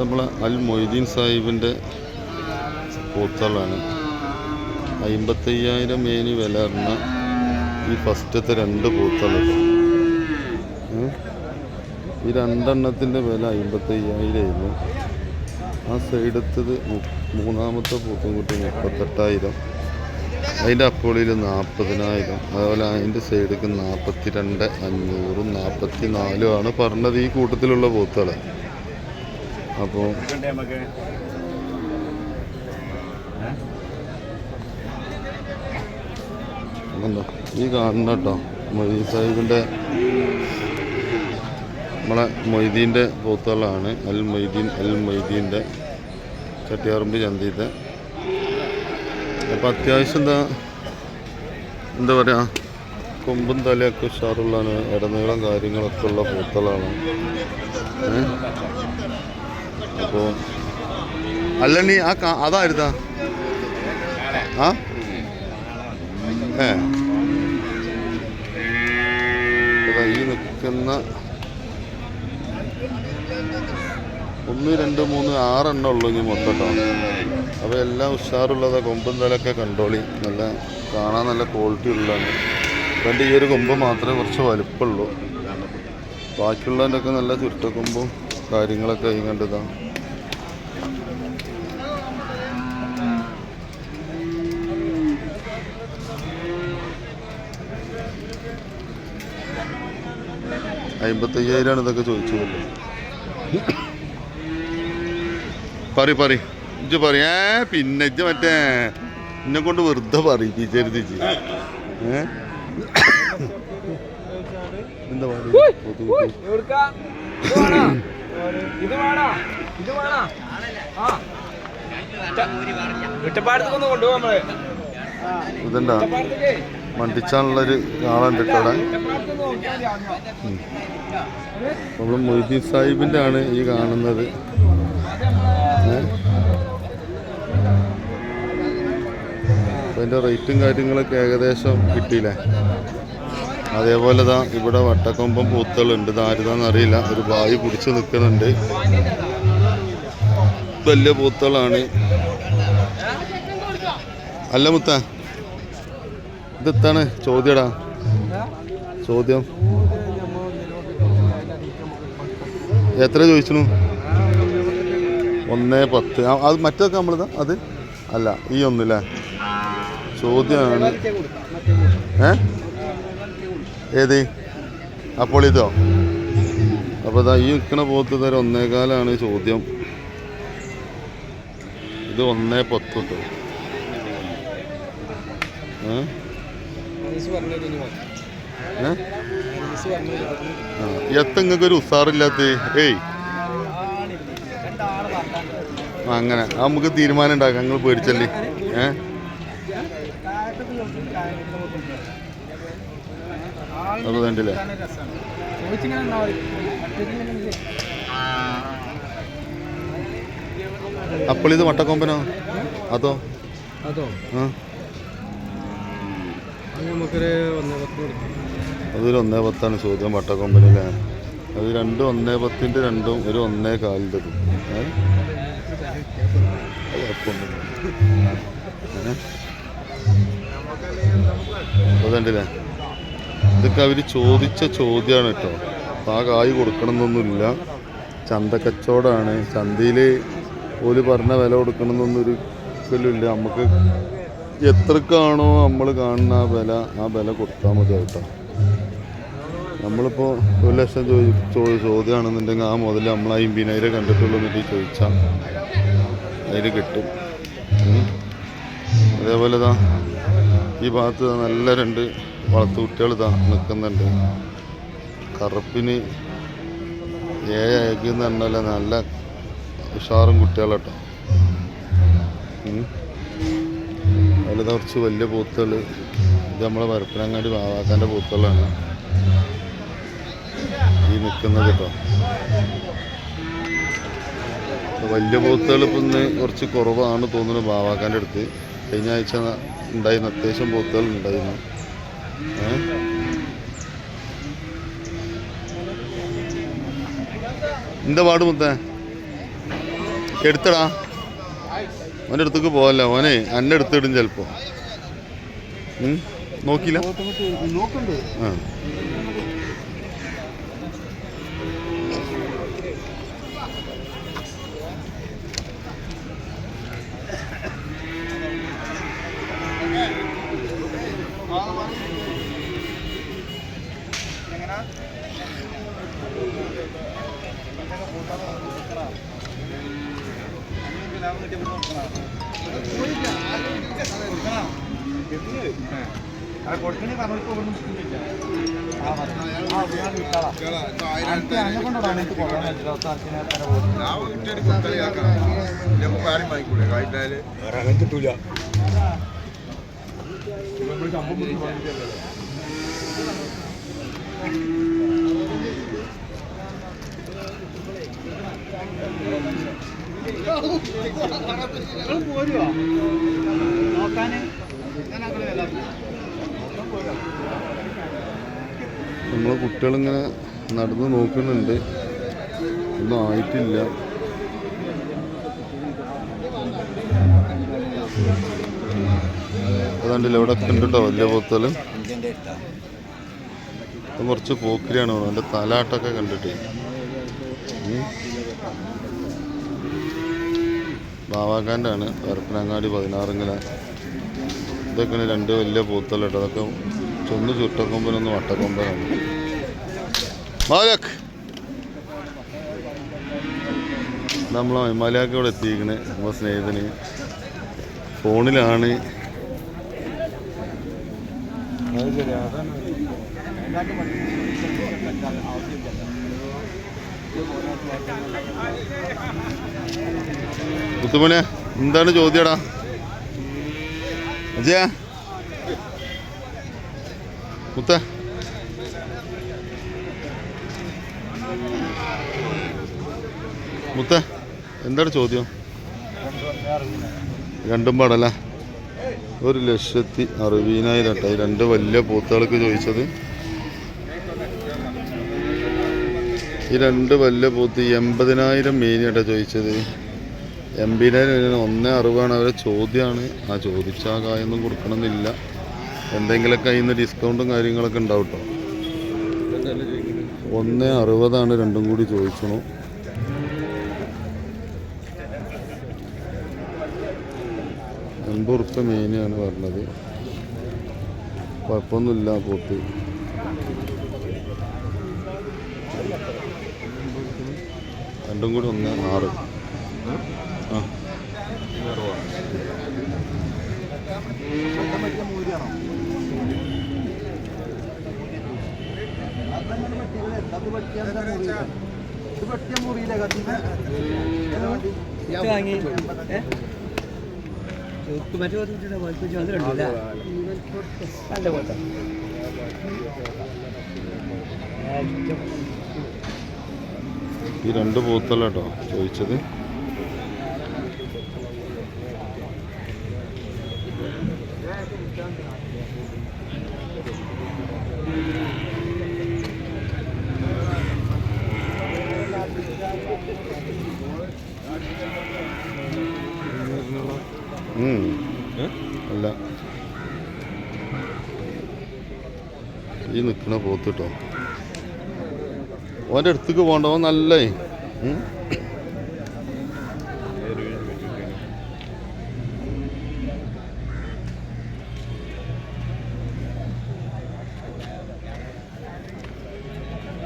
നമ്മളെ അൽ മൊയ്തീൻ സാഹിബിന്റെ പൂത്തളാണ് അമ്പത്തയ്യായിരം മേനി വില അറിഞ്ഞ ഈ ഫസ്റ്റത്തെ രണ്ട് പൂത്തളം ഈ രണ്ടെണ്ണത്തിന്റെ വില അമ്പത്തയ്യായിരമായിരുന്നു ആ സൈഡത്തത് മൂന്നാമത്തെ പൂത്തുംകുട്ടി മുപ്പത്തെട്ടായിരം. അതിന്റെ അപ്പോളിൽ നാൽപ്പതിനായിരം. അതുപോലെ അതിന്റെ സൈഡിലേക്ക് നാൽപ്പത്തി രണ്ട് അഞ്ഞൂറും നാൽപ്പത്തി നാലും ആണ് പറഞ്ഞത് ഈ കൂട്ടത്തിലുള്ള പൂത്തുകൾ അപ്പോൾ എന്താ ഈ കാണുന്ന കേട്ടോ മൊയ്തീൻ സാഹിബിന്റെ നമ്മളെ മൊയ്തീന്റെ പോത്തുകളാണ്. അൽ മൊയ്തീൻ അൽ മൊയ്തീന്റെ ചട്ടിയാറുമ്പ് ചന്തീത്തെ. അപ്പോൾ അത്യാവശ്യം എന്താ എന്താ പറയുക കൊമ്പും തലയൊക്കെ ഉഷാറുള്ളതാണ് ഇടനീളം കാര്യങ്ങളൊക്കെ ഉള്ള പൂത്തളാണ് ഏ അപ്പോൾ അല്ല നീ ആ അതായിരുന്ന? ആ? ഏ. ഈ നിൽക്കുന്ന ഒന്ന് രണ്ട് മൂന്ന് ആറെണ്ണം ഉള്ളൂ ഇനി മൊത്തട്ടോ അപ്പൊ അപ്പോൾ എല്ലാം ഉഷാറുള്ളതാ. കൊമ്പും തലൊക്കെ കണ്ടോളി. നല്ല കാണാൻ നല്ല ക്വാളിറ്റി ഉള്ളതാണ്. എന്റെ ഈ ഒരു കൊമ്പ് മാത്രമേ കുറച്ച് വലുപ്പമുള്ളൂ. ബാക്കിയുള്ളതിന്റെ ഒക്കെ നല്ല ചുരുട്ടക്കൊമ്പും കാര്യങ്ങളൊക്കെ ഈ കണ്ടതാ. അമ്പത്തയ്യായിരമാണ് ഇതൊക്കെ ചോദിച്ചു പറ പറ ഇജ്ജ് പറ പിന്നെ ഇജ്ജ് മറ്റേ എന്നെ കൊണ്ട് വെറുതെ പറയിപ്പിച്ചരുത് ഇജ്ജ്. ഏ? എന്താ പറയുക? മണ്ടിച്ചാനുള്ളൊരു ആളുണ്ട് അവിടെ. നമ്മൾ മൊയ്തീൻ സാഹിബിന്റെ ആണ് ഈ കാണുന്നത്. അതിന്റെ റേറ്റും കാര്യങ്ങളൊക്കെ ഏകദേശം കിട്ടിയില്ലേ? അതേപോലെ താ ഇവിടെ വട്ടക്കൊമ്പം പൂത്തളുണ്ട് ഇതാരുതാന്ന് അറിയില്ല. ഒരു ബായി പിടിച്ച് നിൽക്കുന്നുണ്ട്. വലിയ പൂത്തളാണ് അല്ല മുത്ത. ഇതെത്താണ് ചോദ്യടാ? ചോദ്യം. എത്ര ചോദിച്ചു ഒന്ന് പത്ത്. അത് മറ്റൊക്കെ നമ്മളിതാ? അത്? അല്ല ഈ ഒന്നില്ലേ? ചോദ്യമാണ്. ഏ? ഏത്? അപ്പോൾ ഇതോ അപ്പോൾ ഇതാ ഈ നിൽക്കണ പോത്ത് തരം ഒന്നേകാലാണ് ചോദ്യം. ഇത് ഒന്നേ പത്ത് കേട്ടോ ഏ? അനീസ് പറഞ്ഞത് ഇനി മതി. ഏ? അനീസ് പറഞ്ഞത് ഇനി. എത്ത നിങ്ങൾക്ക് ഒരു ഉസാറില്ലാത്ത ഏയ്. അങ്ങനെ. ആ നമുക്ക് തീരുമാനം ഉണ്ടാക്കാം. നിങ്ങൾ പേടിച്ചല്ലേ? ഏ? അത് കണ്ടില്ലേ? അപ്പോൾ ഇത് വട്ടക്കൊമ്പനോ? അതോ? അതോ? ആ അത് നമുക്കൊരു ഒന്നേ പത്ത് കൊടുക്കാം അതൊരു ഒന്നേ പത്താണ് ചോദ്യം വട്ടക്കൊമ്പനില്ലേ അത് രണ്ടും ഒന്നേ പത്തിന്റെ രണ്ടും ഒരു ഒന്നേ കാലിന്റെ ഏ? അത് കുഴപ്പമൊന്നുമില്ല. ഏ? അത് കണ്ടില്ലേ? ഇതൊക്കെ അവർ ചോദിച്ച ചോദ്യമാണ് കേട്ടോ. ആ കായ് കൊടുക്കണമെന്നൊന്നുമില്ല. ചന്ത കച്ചവടമാണ് ചന്തയിൽ ഓൽ പറഞ്ഞ വില കൊടുക്കണമെന്നൊന്നൊരു ഇല്ല. നമുക്ക് എത്രക്കാണോ നമ്മൾ കാണുന്ന ആ വില ആ വില കൊടുത്താൽ മതി കേട്ടോ. നമ്മളിപ്പോൾ ഒരു ലക്ഷം ചോദി ചോദ്യമാണെന്നുണ്ടെങ്കിൽ ആ മുതൽ നമ്മൾ ആ അമ്പതിനായിരം കണ്ടിട്ടുള്ളൂ എന്നിട്ട് ചോദിച്ചാൽ അതിൽ കിട്ടും. അതേപോലെ ഇതാ ഈ ഭാഗത്ത് നല്ല രണ്ട് വളർത്തുകുട്ടികൾ ഇതാ നിൽക്കുന്നുണ്ട് കറുപ്പിന് ഏഴ് അയക്കുന്ന പറഞ്ഞാൽ നല്ല ഉഷാറും കുട്ടികളട്ടോ. അതിൽ കുറച്ച് വലിയ പൂത്തുകൾ ഇത് നമ്മളെ പരപ്പനങ്ങാടി വാവാക്കാന്റെ പൂത്തുകളാണ് ഈ നിൽക്കുന്നത് കേട്ടോ. വലിയ പൂത്തുകൾ ഇപ്പം ഇന്ന് കുറച്ച് കുറവാണ് തോന്നുന്നത് ബാവാക്കാന്റെ അടുത്ത്. കഴിഞ്ഞ ആഴ്ച ഉണ്ടായിരുന്നു അത്യാവശ്യം പൂത്തുകൾ ഉണ്ടായിരുന്നു. എന്താ പാട് മുത്തേ? എടുത്തടാ. ഓന്റെ അടുത്തേക്ക് പോവല്ല? ഓനെ എന്നെ എടുത്തിടും ചിലപ്പോൾ നോക്കണ്ട്. ആ. കൊടുക്കണേ പറഞ്ഞിട്ട് ഒന്നും ആ അന്നെ നമ്മളെ കുട്ടികളിങ്ങനെ നടന്ന് നോക്കുന്നുണ്ട്. ഒന്നും ആയിട്ടില്ല. അതാണ്ടില്ല ഇവിടെ കണ്ടിട്ടോ വലിയ പോത്തൽ. കുറച്ച് പോക്കിരിയാണ് അതിന്റെ തലാട്ടൊക്കെ കണ്ടിട്ട്. ബാവാക്കാന്റെ ആണ് പരപ്പനങ്ങാടി പതിനാറിങ്ങല. ഇതൊക്കെയാണ് രണ്ട് വലിയ പൂത്തല കേട്ടോ. അതൊക്കെ ചൊന്ന് ചുട്ടക്കൊമ്പനൊന്ന് വട്ടക്കൊമ്പനാണ്. മാലക്! നമ്മളെ ഹിമാലയൊക്കെ ഇവിടെ എത്തിയിരിക്കണേ. നമ്മളെ സ്നേഹിതന്. ഫോണിലാണ്. അത് ശരി അതാണ്. മുത്തുമണി എന്താണ് ചോദ്യടാ? അജയ? മുത്ത? മുത്ത എന്താണ് ചോദ്യം? രണ്ടും പാടല്ല? ഒരു ലക്ഷത്തി അറുപതിനായിരം കേട്ടോ. രണ്ട് വലിയ പോത്തുകൾക്ക് ചോദിച്ചത്. ഈ രണ്ട് വലിയ പോത്ത് എൺപതിനായിരം മീനായിട്ടാണ് ചോദിച്ചത്. എൺപതിനായിരം ഒന്നേ അറിവാണ് അവരെ ചോദ്യമാണ് ആ ചോദിച്ചാൽ കായൊന്നും കൊടുക്കണമെന്നില്ല. എന്തെങ്കിലുമൊക്കെ അതിൽ നിന്ന് ഡിസ്കൗണ്ടും കാര്യങ്ങളൊക്കെ ഉണ്ടാവും കേട്ടോ ഒന്നേ അറുപതാണ് രണ്ടും കൂടി ചോദിച്ചണു. എൺപത് ഉറുപ്പ്യ മീനാണ് പറഞ്ഞത്. കുഴപ്പമൊന്നുമില്ല പോത്ത് രണ്ടും കൂടി ഒന്ന് ആറ്. ആ. പോത്ത ഈ രണ്ട് പൂത്തല്ല കേട്ടോ ചോദിച്ചത്. അല്ല. ഈ നിൽക്കണ പോത്ത് കേട്ടോ. ഓന്റെ അടുത്തേക്ക് പോകണ്ട ഓൻ നല്ലേ.